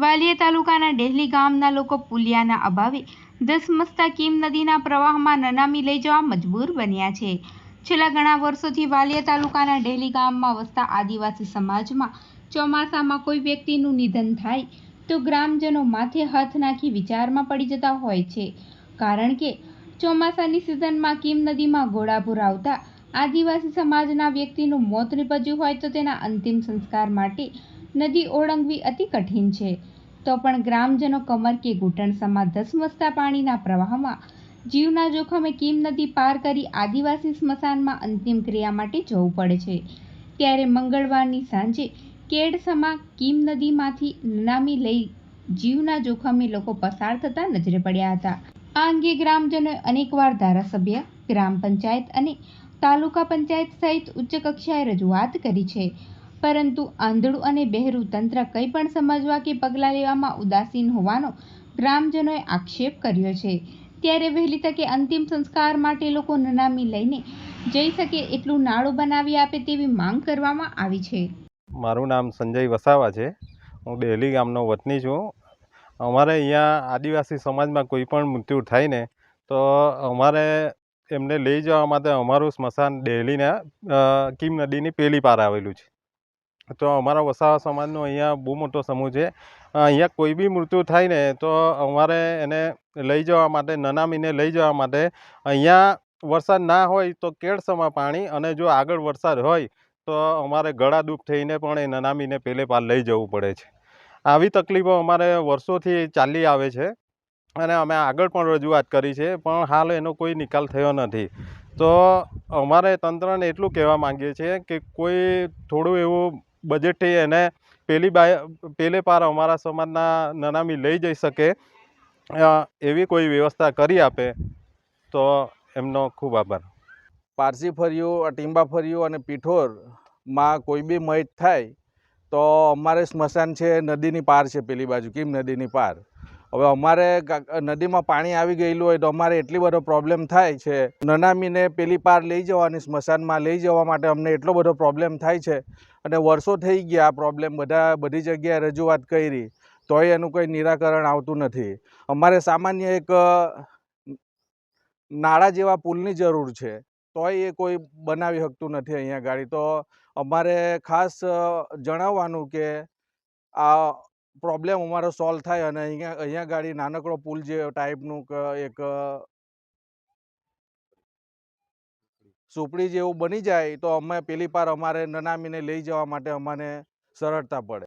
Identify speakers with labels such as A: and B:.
A: વાલિયા તાલુકાના ડેહલી ગામના લોકો પુલિયાના અભાવે ધસમસતા કીમ નદીના પ્રવાહમાં નનામી લઈ જવા મજબૂર બન્યા છે. છેલ્લા ઘણા વર્ષોથી વાલિયા તાલુકાના ડેહલી ગામમાં વસતા આદિવાસી સમાજમાં ચોમાસામાં કોઈ વ્યક્તિનું નિધન થાય તો ગ્રામજનો માથે હાથ નાખી વિચારમાં પડી જતા હોય છે. કારણ કે ચોમાસાની સિઝનમાં કીમ નદીમાં ઘોડાપૂર આવતા આદિવાસી સમાજના વ્યક્તિનું મોત નિપજ્યું હોય તો તેના અંતિમ સંસ્કાર માટે નદી ઓળંગવી અતિ કઠિન છે. તો પણ ગ્રામજનો કમર કે ઘૂંટણસમાં ધસમસતા પાણીના પ્રવાહમાં જીવના જોખમે કીમ નદી પાર કરી આદિવાસી સ્મશાનમાં અંતિમ ક્રિયા માટે જવું પડે છે. ત્યારે મંગળવારની સાંજે કેડસમા કીમ નદીમાંથી નનામી લઈ જીવના જોખમે લોકો પસાર થતા નજરે પડ્યા હતા. આ અંગે ગ્રામજનોએ અનેકવાર ધારાસભ્ય, ગ્રામ પંચાયત અને તાલુકા પંચાયત સહિત ઉચ્ચ કક્ષાએ રજૂઆત કરી છે. પરંતુ આંધળું અને બહેરું તંત્ર કંઈ પણ સમજવા કે પગલાં લેવામાં ઉદાસીન હોવાનો ગ્રામજનોએ આક્ષેપ કર્યો છે. ત્યારે વહેલી તકે અંતિમ સંસ્કાર માટે લોકો નનામી લઈને જઈ શકે એટલું નાળું બનાવી આપે તેવી માંગ કરવામાં આવી છે.
B: મારું નામ સંજય વસાવા છે. હું ડેલી ગામનો વતની છું. અમારે અહીંયા આદિવાસી સમાજમાં કોઈ પણ મૃત્યુ થાય ને, તો અમારે એમને લઈ જવા માટે અમારું સ્મશાન દહેલીના કીમ નદીની પેલી પાર આવેલું છે. તો અમારા વસાવા સમાજનો અહીંયા બહુ મોટો સમૂહ છે. અહીંયા કોઈ બી મૃત્યુ થાય ને તો અમારે એને લઈ જવા માટે, નનામીને લઈ જવા માટે અહીંયા વરસાદ ના હોય તો કેળસમાં પાણી અને જો આગળ વરસાદ હોય તો અમારે ગળા દુઃખ થઈને પણ એ નનામીને પેલે પાર લઈ જવું પડે છે. આવી તકલીફો અમારે વર્ષોથી ચાલી આવે છે અને અમે આગળ પણ રજૂઆત કરી છે, પણ હાલ એનો કોઈ નિકાલ થયો નથી. તો અમારે તંત્રને એટલું કહેવા માંગીએ છીએ કે કોઈ થોડું એવું બજેટથી એને પેલી બાય, પેલે પાર અમારા સમાજના નનામી લઈ જઈ શકે એવી કોઈ વ્યવસ્થા કરી આપે, તો એમનો ખૂબ આભાર.
C: પારસી ફર્યું ટીંબા ફર્યું અને પીઠોરમાં કોઈ બી મૈત થાય, તો અમારે સ્મશાન છે, નદીની પાર છે પેલી બાજુ. કેમ નદીની પાર? હવે અમારે નદીમાં પાણી આવી ગયેલું હોય તો અમારે એટલી બધો પ્રોબ્લેમ થાય છે. નનામીને પેલી પાર લઈ જવાની, સ્મશાનમાં લઈ જવા માટે અમને એટલો બધો પ્રોબ્લેમ થાય છે. અને વર્ષો થઈ ગયા પ્રોબ્લેમ બધા, બધી જગ્યાએ રજૂઆત કરી. તોય એનું કોઈ નિરાકરણ આવતું નથી. અમારે સામાન્ય એક નાળા જેવા પુલની જરૂર છે. તોય એ કોઈ બનાવી શકતું નથી અહીંયા ગાડી. તો અમારે ખાસ જણાવવાનું કે આ પ્રોબ્લેમ અમારો સોલ્વ થાય અને અહીંયા અહીંયા ગાડી નાનકડો પુલ જે ટાઈપનું એક સુપડી જેવું બની જાય, તો અમે પેલી પાર અમારે નનામીને લઈ જવા માટે અમને સરળતા પડે.